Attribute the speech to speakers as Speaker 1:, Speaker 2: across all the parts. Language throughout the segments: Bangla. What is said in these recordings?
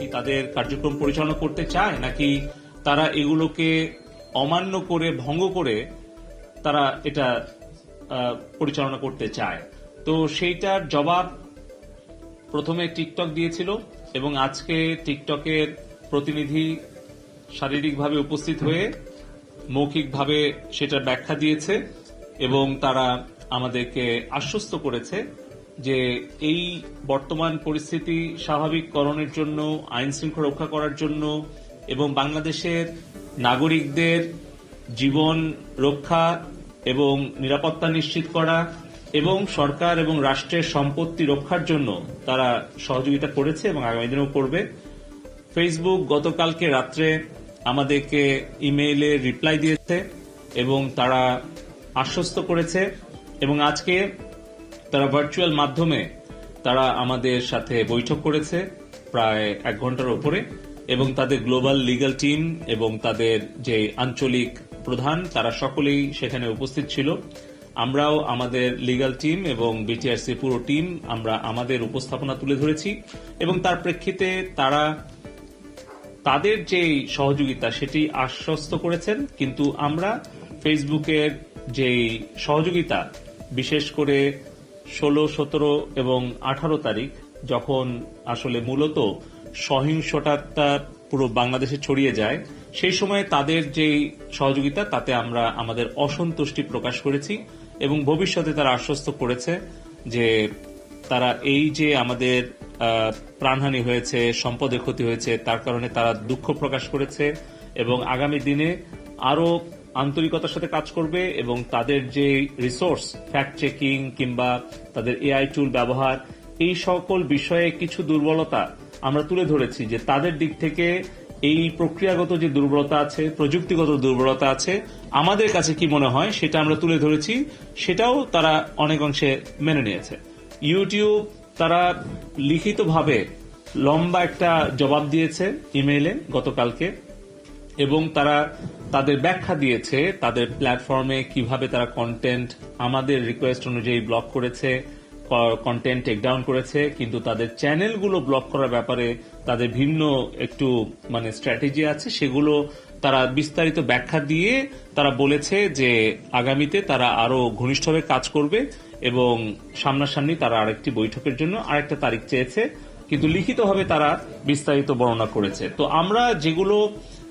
Speaker 1: কি তাদের কার্যক্রম পরিচালনা করতে চায়? নাকি তারা এগুলোকে অমান্য করে, ভঙ্গ করে তারা এটা পরিচালনা করতে চায়? তো সেইটার জবাব প্রথমে টিকটক দিয়েছিল এবং আজকে টিকটকের প্রতিনিধি শারীরিকভাবে উপস্থিত হয়ে মৌখিকভাবে সেটার ব্যাখ্যা দিয়েছে এবং তারা আমাদেরকে আশ্বস্ত করেছে যে এই বর্তমান পরিস্থিতি স্বাভাবিককরণের জন্য আইন শৃঙ্খলা রক্ষা করার জন্য এবং বাংলাদেশের নাগরিকদের জীবন রক্ষা এবং নিরাপত্তা নিশ্চিত করা এবং সরকার এবং রাষ্ট্রের সম্পত্তি রক্ষার জন্য তারা সহযোগিতা করেছে এবং আগামী দিনেও করবে। ফেসবুক গতকালকে রাত্রে আমাদেরকে ইমেইলে রিপ্লাই দিয়েছে এবং তারা আশ্বস্ত করেছে এবং আজকে তারা ভার্চুয়াল মাধ্যমে তারা আমাদের সাথে বৈঠক করেছে প্রায় এক ঘণ্টার উপরে এবং তাদের গ্লোবাল লিগ্যাল টিম এবং তাদের যে আঞ্চলিক প্রধান, তারা সকলেই সেখানে উপস্থিত ছিল। আমরাও আমাদের লিগ্যাল টিম এবং বিটিআরসি পুরো টিম আমরা আমাদের উপস্থাপনা তুলে ধরেছি এবং তার প্রেক্ষিতে তারা তাদের যে সহযোগিতা সেটি আশ্বস্ত করেছেন, কিন্তু আমরা ফেসবুকের যে সহযোগিতা, বিশেষ করে ষোলো, সতেরো এবং আঠারো তারিখ যখন আসলে মূলত সহিংসতা পুরো বাংলাদেশে ছড়িয়ে যায়, সেই সময়ে তাদের যে সহযোগিতা, তাতে আমরা আমাদের অসন্তুষ্টি প্রকাশ করেছি এবং ভবিষ্যতে তারা আশ্বস্ত করেছে যে তারা এই যে আমাদের প্রাণহানি হয়েছে, সম্পদের ক্ষতি হয়েছে, তার কারণে তারা দুঃখ প্রকাশ করেছে এবং আগামী দিনে আরও আন্তরিকতার সাথে কাজ করবে এবং তাদের যে রিসোর্স ফ্যাক্ট চেকিং কিংবা তাদের এআই টুল ব্যবহার, এই সকল বিষয়ে কিছু দুর্বলতা আমরা তুলে ধরেছি যে তাদের দিক থেকে এই প্রক্রিয়াগত যে দুর্বলতা আছে, প্রযুক্তিগত দুর্বলতা আছে, আমাদের কাছে কি মনে হয় সেটা আমরা তুলে ধরেছি, সেটাও তারা অনেক অংশে মেনে নিয়েছে। ইউটিউব তারা লিখিতভাবে লম্বা একটা জবাব দিয়েছে ইমেইলে গতকালকে। এবং তারা তাদের ব্যাখ্যা দিয়েছে তাদের প্ল্যাটফর্মে কীভাবে তারা কন্টেন্ট আমাদের রিকোয়েস্ট অনুযায়ী ব্লক করেছে কন্টেন্ট টেক ডাউন করেছে, কিন্তু তাদের চ্যানেলগুলো ব্লক করার ব্যাপারে তাদের ভিন্ন একটু মানে স্ট্র্যাটেজি আছে, সেগুলো তারা বিস্তারিত ব্যাখ্যা দিয়ে তারা বলেছে যে আগামীতে তারা আরও ঘনিষ্ঠভাবে কাজ করবে এবং সামনাসামনি তারা আরেকটি বৈঠকের জন্য আরেকটা তারিখ চেয়েছে, কিন্তু লিখিতভাবে তারা বিস্তারিত বর্ণনা করেছে। তো আমরা যেগুলো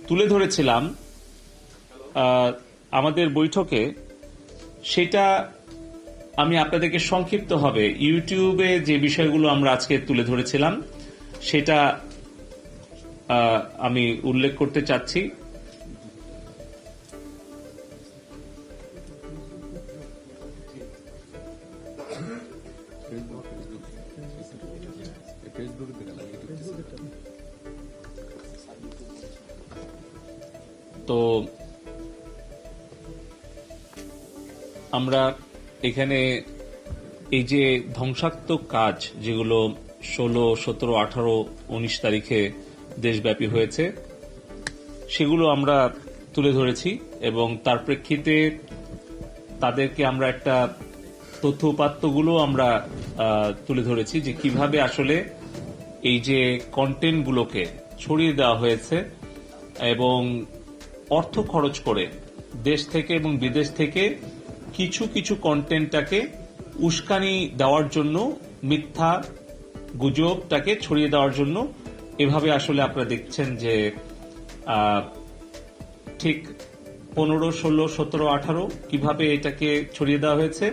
Speaker 1: তুলে ধরেছিলাম আমাদের বৈঠকে সেটা আমি আপনাদেরকে সংক্ষিপ্ত হবে ইউটিউবে যে বিষয়গুলো আমরা আজকে তুলে ধরেছিলাম সেটা আমি উল্লেখ করতে চাচ্ছি তো আমরা এখানে এই যে ধ্বংসাত্মক কাজ যেগুলো ষোলো, সতেরো, আঠারো, উনিশ তারিখে দেশব্যাপী হয়েছে, সেগুলো আমরা তুলে ধরেছি এবং তার প্রেক্ষিতে তাদেরকে আমরা একটা তথ্য উপাত্তগুলো আমরা তুলে ধরেছি যে কীভাবে আসলে এই যে কন্টেন্টগুলোকে ছড়িয়ে দেওয়া হয়েছে এবং অর্থ খরচ করে দেশ থেকে এবং বিদেশ থেকে কিছু কিছু কন্টেন্টটাকে উস্কানি দেওয়ার জন্য, মিথ্যা গুজবটাকে ছড়িয়ে দেওয়ার জন্য এভাবে আসলে আপনারা দেখছেন যে ঠিক পনেরো, ষোলো, সতেরো, আঠারো কীভাবে এটাকে ছড়িয়ে দেওয়া হয়েছে।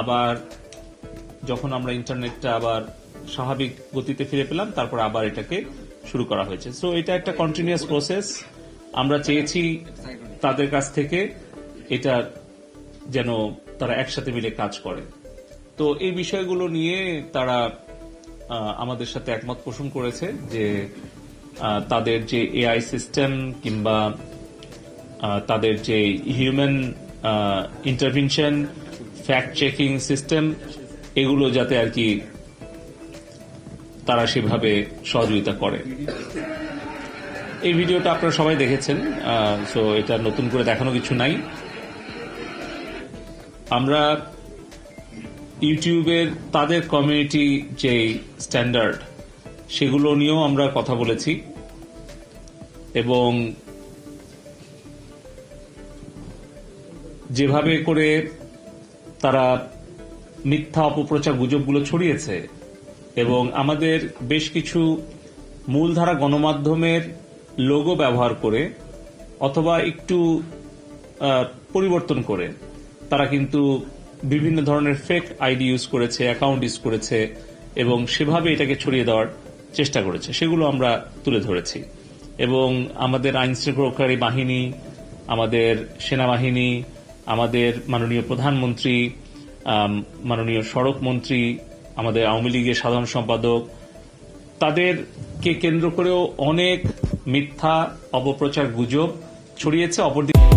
Speaker 1: আবার যখন আমরা ইন্টারনেটটা আবার স্বাভাবিক গতিতে ফিরে পেলাম, তারপর আবার এটাকে শুরু করা হয়েছে। সো এটা একটা কন্টিনিউয়াস প্রসেস আমরা চেয়েছি তাদের কাছ থেকে এটা যেন তারা একসাথে মিলে কাজ করে। তো এই বিষয়গুলো নিয়ে তারা আমাদের সাথে একমত পোষণ করেছে যে তাদের যে এআই সিস্টেম কিংবা তাদের যে human intervention, fact checking system, এগুলো যাতে আর কি তারা সেভাবে সহযোগিতা করে। এই ভিডিওটা আপনারা সবাই দেখেছেন সো এটা নতুন করে দেখানো কিছু নাই। আমরা ইউটিউবের তাদের কমিউনিটি যে স্ট্যান্ডার্ড সেগুলো নিয়েও আমরা কথা বলেছি। এবং যেভাবে করে তারা মিথ্যা অপপ্রচার গুজবগুলো ছড়িয়েছে এবং আমাদের বেশ কিছু মূলধারা গণমাধ্যমের লোগো ব্যবহার করে অথবা একটু পরিবর্তন করে, তারা কিন্তু বিভিন্ন ধরনের ফেক আইডি ইউজ করেছে অ্যাকাউন্ট ইউজ করেছে এবং সেভাবে এটাকে ছড়িয়ে দেওয়ার চেষ্টা করেছে। সেগুলো আমরা তুলে ধরেছি। এবং আমাদের আইন শৃঙ্খলাকারী বাহিনী, আমাদের সেনাবাহিনী, আমাদের মাননীয় প্রধানমন্ত্রী মাননীয় সড়ক মন্ত্রী, আমাদের আওয়ামী লীগের সাধারণ সম্পাদক তাদেরকে কেন্দ্র করেও অনেক মিথ্যা অপপ্রচার গুজব ছড়িয়েছে অপরদিকে